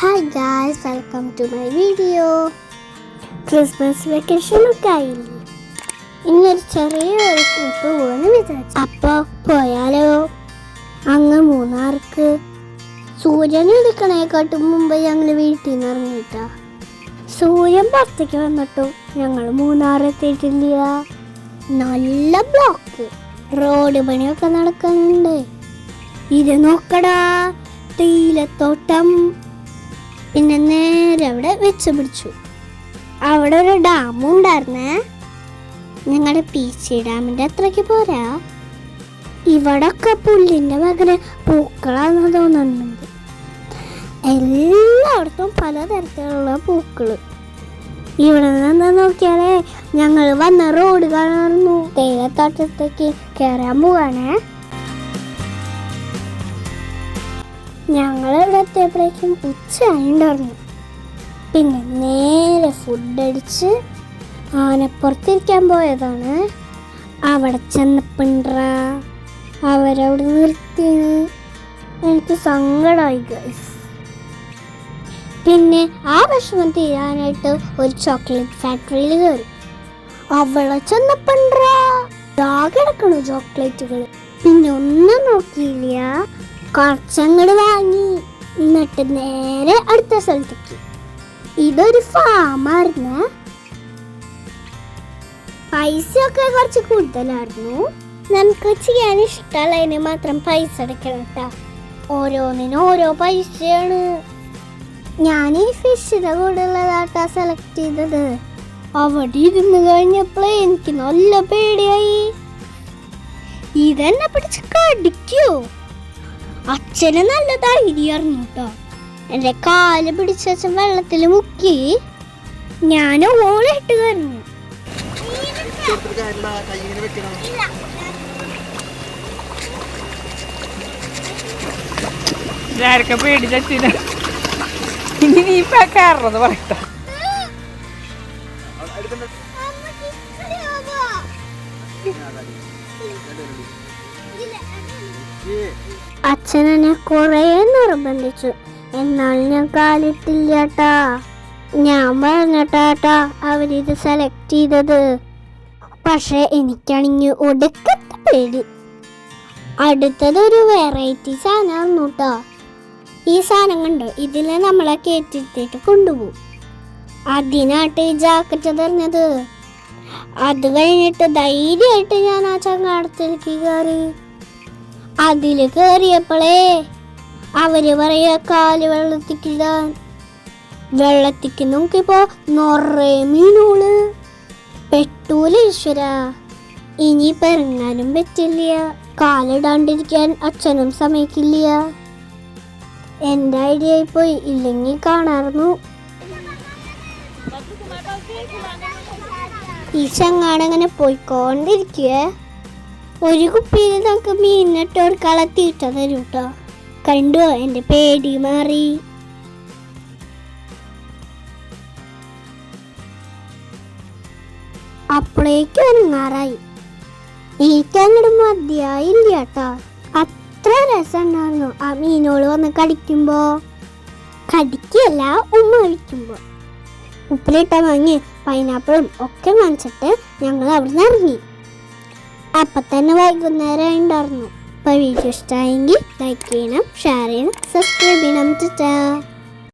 Hi guys welcome to my video Christmas vacation ഒക്കെ ആയില്ലേ ഇന്നൊരു ചെറിയ ഒരു ട്രിപ്പ് പോകുന്ന വിചാരിച്ചു. അപ്പോൾ പോയാലോ? അങ്ങ് മൂന്നാർക്ക്. സൂര്യനെ എടുക്കണേക്കാട്ടും മുമ്പ് ഞങ്ങൾ വീട്ടിൽ നിന്ന് ഇറങ്ങിയിട്ടാ. സൂര്യൻ പുറത്തേക്ക് വന്നിട്ടും ഞങ്ങൾ മൂന്നാർ എത്തിയിട്ടില്ല. നല്ല ബ്ലോക്ക് റോഡ് പണിയൊക്കെ നടക്കുന്നുണ്ട്. ഇത് നോക്കടാ തേയിലത്തോട്ടം. പിന്നെ നേരെ അവിടെ വെച്ച് പിടിച്ചു. അവിടെ ഒരു ഡാമും ഉണ്ടായിരുന്നേ. ഞങ്ങളുടെ പീച്ചി ഡാമിന്റെ അത്രയ്ക്ക് പോരാ? ഇവിടൊക്കെ പുല്ലിന്റെ പകരം പൂക്കളാന്ന് തോന്നുന്നുണ്ട്. എല്ലായിടത്തും പലതരത്തിലുള്ള പൂക്കൾ ഇവിടെ നിന്ന് നോക്കിയാലേ ഞങ്ങൾ വന്ന റോഡ് കാണാറുന്നു തേയിലത്തോട്ടത്തേക്ക് കയറാൻ പോവാണേ. ഞങ്ങൾ ഇവിടെ എത്തിയപ്പോഴേക്കും ഉച്ചയായിണ്ടായിരുന്നു പിന്നെ നേരെ ഫുഡ് അടിച്ച് ആനപ്പുറത്തിരിക്കാൻ പോയതാണ്. അവിടെ ചെന്നപ്പണ്ട അവരവിടെ നിർത്തി എനിക്ക് സങ്കടമായി ഗൈസ് പിന്നെ ആ വിഷമം തീരാനായിട്ട് ഒരു ചോക്ലേറ്റ് ഫാക്ടറിയിൽ കയറി അവിടെ ചെന്നപ്പണ്ടാ കിടക്കണു ചോക്ലേറ്റുകൾ പിന്നെ ഒന്നും നോക്കിയില്ല. കുറച്ചങ്ങട് വാങ്ങി. എന്നിട്ട് നേരെ അടുത്ത സ്ഥലത്തേക്ക്. ഇതൊരു ഫാമായിരുന്നു പൈസ ഒക്കെ കുറച്ച് കൂടുതലായിരുന്നു. നമുക്ക് ചെയ്യാൻ ഇഷ്ടമുള്ളതിന് മാത്രം പൈസ അടയ്ക്കണം കേട്ടോ ഓരോന്നിനും ഓരോ പൈസയാണ്. ഞാൻ ഈ ഫിഷിന്റെ കൂടെ ഉള്ളതാട്ടാ സെലക്ട് ചെയ്തത്. അവിടെ ഇരുന്ന് കഴിഞ്ഞപ്പോഴേ എനിക്ക് നല്ല പേടിയായി. ഇതെന്നെ പിടിച്ച് കടിക്കോ. അച്ഛന് നല്ല ധൈര്യമായിരുന്നു കേട്ടോ. എന്റെ കാൽ പിടിച്ച വെള്ളത്തിൽ മുക്കി ഞാൻ ഓളിട്ട് കരഞ്ഞു പേടിച്ചിന ഇനി നീ ഇപ്പൊ കയറണത് പറയട്ട. അച്ഛൻ എന്നെ കുറേ നിർബന്ധിച്ചു. എന്നാൽ ഞാൻ കാലിട്ടില്ല ട്ടാ ഞാൻ പറഞ്ഞട്ടാട്ടാ അവരിത് സെലക്ട് ചെയ്തത്. പക്ഷെ എനിക്കാണെങ്കിൽ ഒടുക്കത്തെ പേടി. അടുത്തത് ഒരു വെറൈറ്റി സാധനമായിരുന്നു കേട്ടോ ഈ സാധനം കണ്ടോ? ഇതിൽ നമ്മളെ കയറ്റിട്ട് കൊണ്ടുപോകും. അതിനാട്ട് ഈ ജാക്കറ്റ് തെറിഞ്ഞത് അത് കഴിഞ്ഞിട്ട് ധൈര്യമായിട്ട് ഞാൻ ആ ചങ്ങാടത്തിലേക്ക് കയറി. അതിൽ കയറിയപ്പോഴേ അവർ പറയാ കാൽ വെള്ളത്തിക്കിടാൻ വെള്ളത്തിക്ക് നോക്കിയപ്പോ നിറയെ മീനുകൾ. പെട്ടൂല ഈശ്വര ഇനി പെറങ്ങാനും പറ്റില്ല. കാലിടാണ്ടിരിക്കാൻ അച്ഛനും സമയക്കില്ല എന്റെ ഐഡിയ പോയി ഇല്ലെങ്കിൽ കാണാറുന്നു ഈ ചങ്ങാടങ്ങനെ പോയിക്കൊണ്ടിരിക്കുവേ ഒരു കുപ്പിയിൽ നമുക്ക് മീനിട്ട് ഒരു കളത്തിയിട്ട തരും കേട്ടോ കണ്ടോ? എന്റെ പേടി മാറി. അപ്പോഴേക്കും ഒരുങ്ങാറായി എനിക്കങ്ങോട്ട് മതിയായില്ല കേട്ടോ അത്ര രസമുണ്ടായിരുന്നു ആ മീനോട് വന്ന് കടിക്കുമ്പോ. കടിക്കല്ല ഉമ്മ കഴിക്കുമ്പോ ഉപ്പിലിട്ട മാങ്ങി പൈനാപ്പിളും ഒക്കെ വാങ്ങിച്ചിട്ട് ഞങ്ങൾ അവിടെ നിന്ന് ഇറങ്ങി. അപ്പം തന്നെ വൈകുന്നേരം ഉണ്ടായിരുന്നു. അപ്പോൾ വീഡിയോ ഇഷ്ടമായെങ്കിൽ ലൈക്ക് ചെയ്യണം ഷെയർ ചെയ്യണം സബ്സ്ക്രൈബ് ചെയ്യണം. ടാ